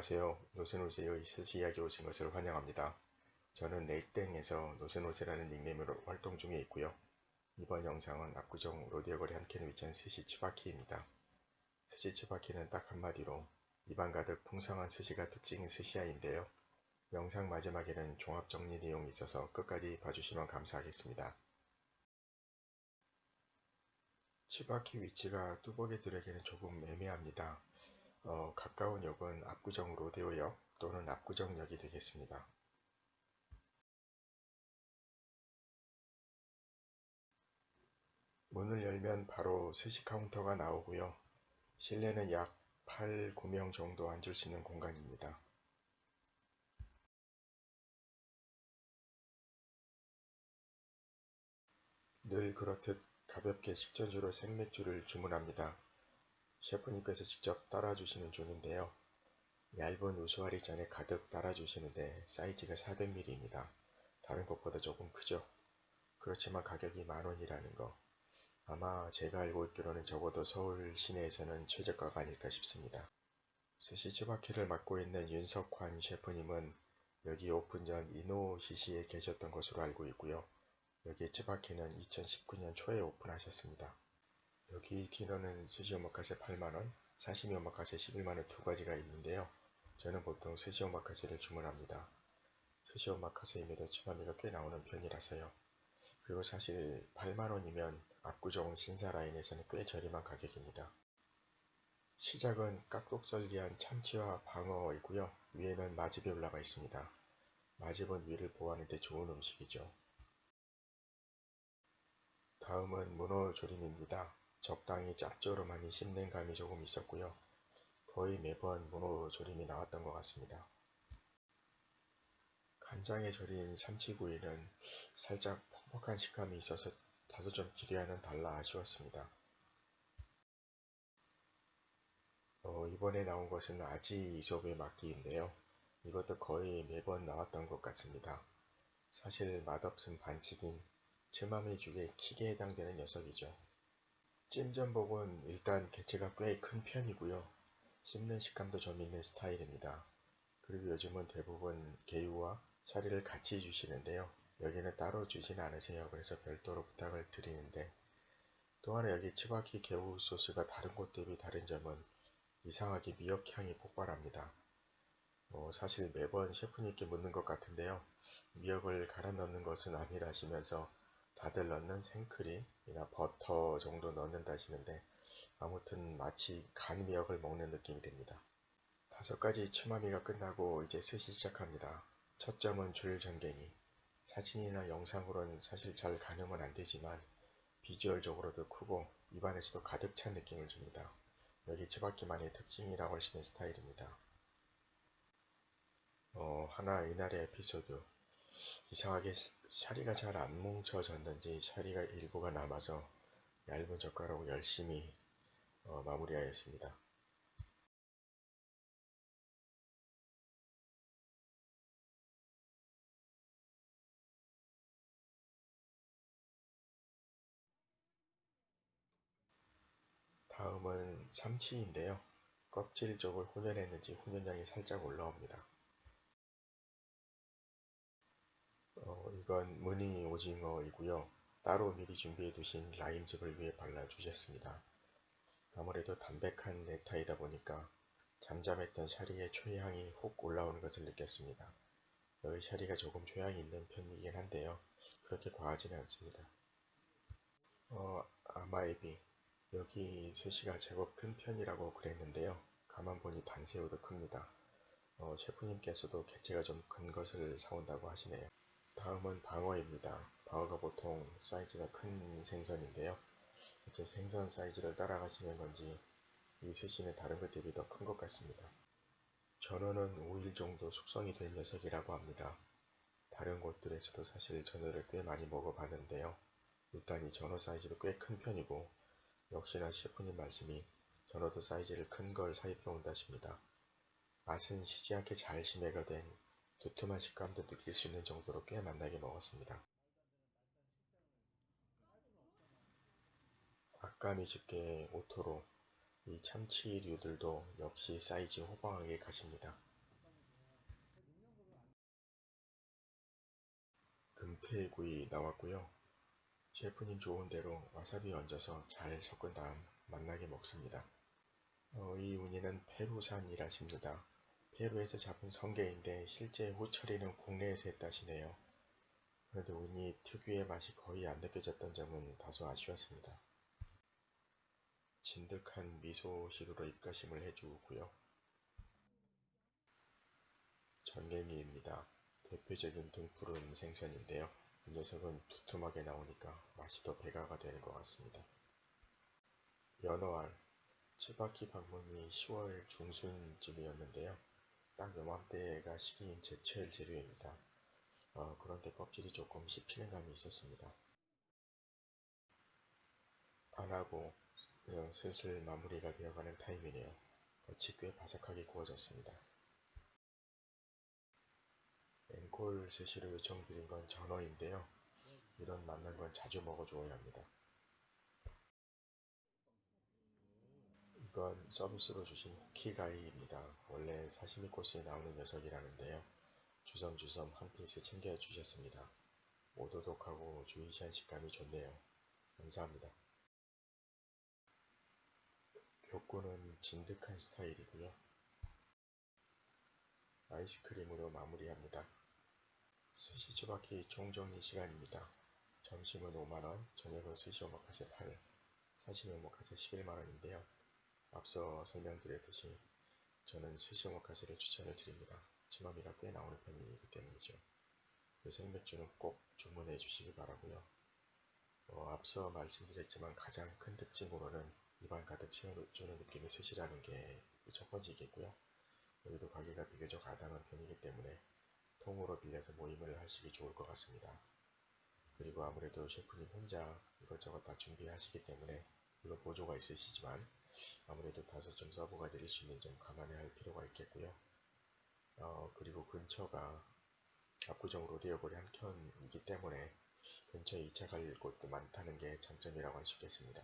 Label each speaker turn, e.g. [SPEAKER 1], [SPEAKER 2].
[SPEAKER 1] 안녕하세요. 노세노세의 스시 이야기 오신 것을 환영합니다. 저는 네이땡에서 노세노세라는 닉네임으로 활동 중에 있고요. 이번 영상은 압구정 로디오 거리 한 캔에 위치한 스시 치바키입니다. 스시 치바키는 딱 한마디로 입안 가득 풍성한 스시가 특징인 스시야인데요. 영상 마지막에는 종합 정리 내용이 있어서 끝까지 봐주시면 감사하겠습니다. 치바키 위치가 뚜벅이들에게는 조금 애매합니다. 어, 가까운 역은 압구정 로데오역 또는 압구정역이 되겠습니다. 문을 열면 바로 스시 카운터가 나오고요. 실내는 약 8, 9명 정도 앉을 수 있는 공간입니다. 늘 그렇듯 가볍게 식전주로 생맥주를 주문합니다. 셰프님께서 직접 따라주시는 존인데요. 얇은 우수아리 잔에 가득 따라주시는데 사이즈가 400ml입니다. 다른 것보다 조금 크죠. 그렇지만 가격이 만원이라는 거. 아마 제가 알고 있기로는 적어도 서울 시내에서는 최저가가 아닐까 싶습니다. 스시 츠바키를 맡고 있는 윤석환 셰프님은 여기 오픈 전 이노히시에 계셨던 것으로 알고 있고요. 여기 츠바키는 2019년 초에 오픈하셨습니다. 여기 디너는 스시 오마카세 8만원, 사시미 오마카세 11만원 두 가지가 있는데요. 저는 보통 스시 오마카세를 주문합니다. 스시 오마카세임에도 츠마미가 꽤 나오는 편이라서요. 그리고 사실 8만원이면 압구정 신사 라인에서는 꽤 저렴한 가격입니다. 시작은 깍둑썰기한 참치와 방어이고요. 위에는 마집이 올라가 있습니다. 마집은 위를 보호하는데 좋은 음식이죠. 다음은 문어 조림입니다. 적당히 짭조름하니 씹는 감이 조금 있었고요. 거의 매번 문어 조림이 나왔던 것 같습니다. 간장에 절인 참치구이는 살짝 퍽퍽한 식감이 있어서 다소 좀 기대와는 달라 아쉬웠습니다. 어, 이번에 나온 것은 아지 이솝의 막기인데요. 이것도 거의 매번 나왔던 것 같습니다. 사실 맛없음 반칙인 츠마미죽의 킥에 해당되는 녀석이죠. 찜전복은 일단 개체가 꽤 큰 편이고요. 씹는 식감도 좀 있는 스타일입니다. 그리고 요즘은 대부분 게우와 샤리를 같이 주시는데요. 여기는 따로 주진 않으세요. 그래서 별도로 부탁을 드리는데 또 하나 여기 치바키 개우 소스가 다른 곳 대비 다른 점은 이상하게 미역향이 폭발합니다. 뭐 사실 매번 셰프님께 묻는 것 같은데요. 미역을 갈아 넣는 것은 아니라시면서 다들 넣는 생크림이나 버터 정도 넣는다 하시는데 아무튼 마치 간 미역을 먹는 느낌이 듭니다. 다섯 가지 추마미가 끝나고 이제 스시 시작합니다. 첫 점은 줄 전갱이. 사진이나 영상으로는 사실 잘 가늠은 안 되지만 비주얼적으로도 크고 입안에서도 가득 찬 느낌을 줍니다. 여기 치바키만의 특징이라고 할 수 있는 스타일입니다. 어, 하나 이날의 에피소드. 이상하게 샤리가 잘 안 뭉쳐졌는지 샤리가 일부가 남아서 얇은 젓가락으로 열심히 어, 마무리하였습니다. 다음은 삼치인데요. 껍질 쪽을 훈연했는지 훈연량이 살짝 올라옵니다. 이건 무늬 오징어이고요. 따로 미리 준비해 두신 라임즙을 위에 발라주셨습니다. 아무래도 담백한 네타이다 보니까 잠잠했던 샤리의 초향이 훅 올라오는 것을 느꼈습니다. 여기 샤리가 조금 초향이 있는 편이긴 한데요. 그렇게 과하지는 않습니다. 어, 아마에비. 여기 스시가 제법 큰 편이라고 그랬는데요. 가만 보니 단새우도 큽니다. 어, 셰프님께서도 개체가 좀 큰 것을 사온다고 하시네요. 다음은 방어입니다. 방어가 보통 사이즈가 큰 생선인데요. 이렇게 생선 사이즈를 따라가시는 건지 이 스시는 다른 것 대비 더 큰 것 같습니다. 전어는 5일 정도 숙성이 된 녀석이라고 합니다. 다른 곳들에서도 사실 전어를 꽤 많이 먹어봤는데요. 일단 이 전어 사이즈도 꽤 큰 편이고 역시나 셰프님 말씀이 전어도 사이즈를 큰 걸 사입해 온다십니다. 맛은 쉬지 않게 잘 심해가 된 두툼한 식감도 느낄 수 있는 정도로 꽤 맛나게 먹었습니다. 아까미 집게 오토로 이 참치류들도 역시 사이즈 호방하게 가십니다. 금태구이 나왔고요. 셰프님 좋은 대로 와사비 얹어서 잘 섞은 다음 맛나게 먹습니다. 어, 이 우니는 페루산이라십니다. 페루에서 잡은 성게인데 실제 후처리는 국내에서 했다시네요. 그런데 우니 특유의 맛이 거의 안 느껴졌던 점은 다소 아쉬웠습니다. 진득한 미소 시루로 입가심을 해주고요. 전갱이입니다. 대표적인 등푸른 생선인데요. 이 녀석은 두툼하게 나오니까 맛이 더 배가가 되는 것 같습니다. 연어알 츠바키 방문이 10월 중순쯤이었는데요. 딱 요맘때가 시기인 제철 재료입니다. 어, 그런데 껍질이 조금 씹히는 감이 있었습니다. 안하고 어, 슬슬 마무리가 되어가는 타임이네요. 겉이 꽤 바삭하게 구워졌습니다. 앵콜 스시로 요청드린 건 전어인데요. 이런 맛난 건 자주 먹어줘야 합니다. 이건 서비스로 주신 키가이입니다. 원래 사시미 코스에 나오는 녀석이라는데요. 주섬주섬 한 피스 챙겨 주셨습니다. 오도독하고 주이시한 식감이 좋네요. 감사합니다. 교구는 진득한 스타일이고요. 아이스크림으로 마무리합니다. 스시 주바키 총정리 시간입니다. 점심은 5만원, 저녁은 스시 오마카세 8, 사시미 오마카세 11만원인데요. 앞서 설명드렸듯이 저는 스시 오마카세를 추천을 드립니다. 츠마미가 꽤 나오는 편이기 때문이죠. 그 생맥주는 꼭 주문해 주시기 바라고요. 어, 앞서 말씀드렸지만 가장 큰 특징으로는 입안 가득 채워주는 느낌의 스시라는 게 첫 번째겠고요. 여기도 가게가 비교적 아담한 편이기 때문에 통으로 빌려서 모임을 하시기 좋을 것 같습니다. 그리고 아무래도 셰프님 혼자 이것저것 다 준비하시기 때문에 물론 보조가 있으시지만 아무래도 다소 좀 서브가 드릴 수 있는 점 감안해야 할 필요가 있겠고요. 어, 그리고 근처가 압구정 로데오거리 한켠이기 때문에 근처에 2차 갈 곳도 많다는 게 장점이라고 할 수 있겠습니다.